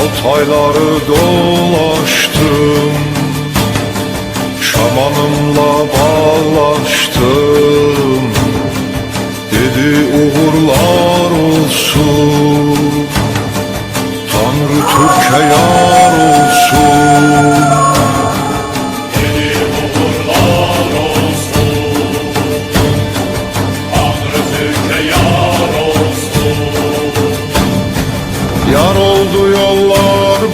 Altayları dolaştım Şamanımla bağlaştım. Dedi uğurlar olsun Tanrı Türk'e yar olsun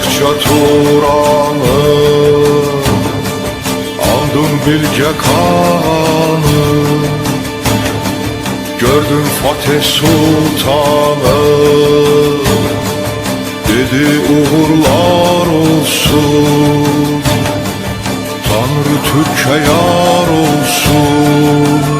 Dolaştıkça Turan'ı Andım Bilge Kağan'ı Gördüm Fatih Sultan'ı Dedi uğurlar olsun. Tanrı Türk'e yar olsun